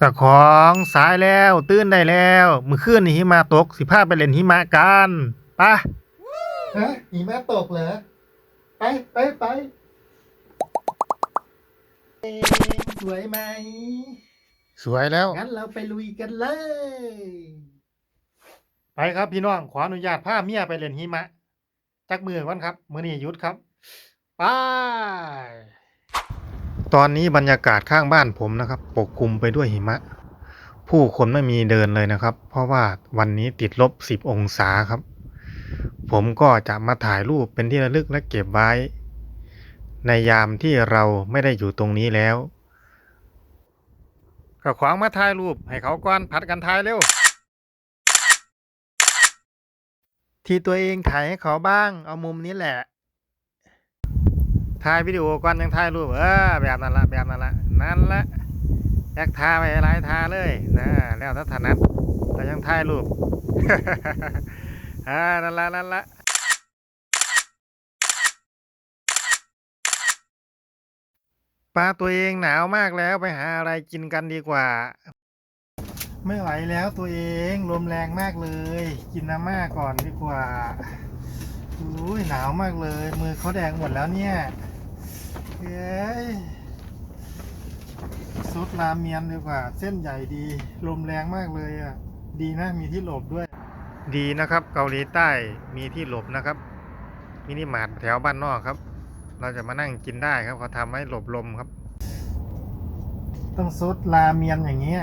ก็ของสายแล้วตื่นได้แล้วมื้อคืนนี่หิมะตกสิพาไปเล่นหิมะกันไปะฮะหิมะตกเหรอไปไปไปเอ๊ะสวยไหม สวยแล้ว งั้นเราไปลุยกันเลย ไปครับพี่น้องขออนุญาตพาเมียไปเล่นหิมะ จักมือก่อนครับ มื้อนี้หยุดครับ ไป ตอนนี้บรรยากาศข้างบ้านผมนะครับ ปกคลุมไปด้วยหิมะ ผู้คนไม่มีเดินเลยนะครับ เพราะว่าวันนี้ติดลบ 10 องศาครับ ผมก็จะมาถ่ายรูปเป็นที่ระลึกและเก็บไว้ ในยามที่เราไม่ได้อยู่ตรงนี้แล้วก็ขวางมาถ่ายรูปให้เขาก่อนผัดกันถ่ายเร็ว ที่ตัวเองถ่ายให้เขาบ้าง เอามุมนี้แหละ ถ่ายวิดีโอก่อนยังถ่ายรูปเออแบบนั้นละแบบนั้นละนั่นละแยกทาไปหลายทาเลยนะแล้วถ้าถนัดเรายังถ่ายรูปอ่านั่นละนั่นละปลาตัวเองหนาวมากแล้วไปหาอะไรกินกันดีกว่า ไม่ไหวแล้วตัวเองลมแรงมากเลย กินน้ำม่าก่อนดีกว่าอุ้ยหนาวมากเลย มือเขาแดงหมดแล้วเนี่ย เฮ้ยซุดรามเมียนดีกว่า เส้นใหญ่ดี ลมแรงมากเลยอะ ดีนะ มีที่หลบด้วย ดีนะครับ เกาหลีใต้มีที่หลบนะครับมินิมาร์ทแถวบ้านนอกครับ เราจะมานั่งกินได้ครับเขาทำให้หลบลมครับ ต้องซุดราเมียนอย่างเงี้ย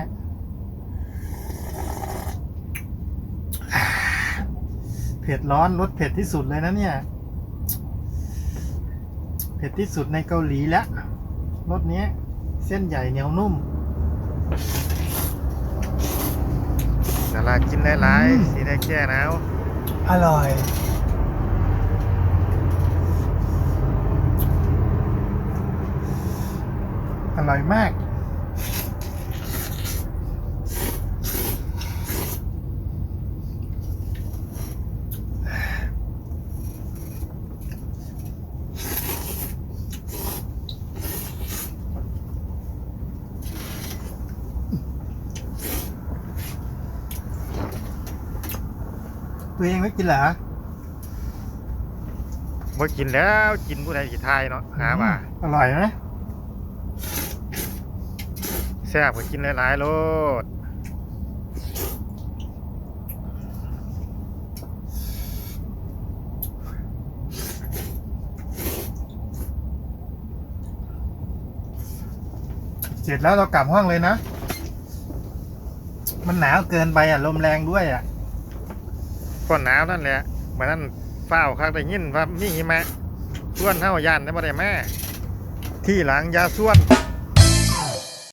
เผ็ดร้อนรสเผ็ดที่สุดเลยนะเนี่ยเผ็ดที่สุดในเกาหลีแล้วรสเนี้ยเส้นใหญ่เหนียวนุ่มนารากินได้หลายอืมสีได้แก้หนาวอร่อยอร่อยมาก ตัวเองไม่กินเหรอบ่กินแล้วกินผู้ใดสิทายเนาะหาว่าอร่อยไหมแซ่บก็กินหลายๆโลดเสร็จแล้วเรากลับห้องเลยนะ มันหนาวเกินไปอะ ลมแรงด้วยอะ ก็หนาวนั่นแหละมันนั่นเฝ้าคักได้ยินว่ามีหิมะส่วนเท่ายันได้บ่ได้แม่ที่หลังยาส่วน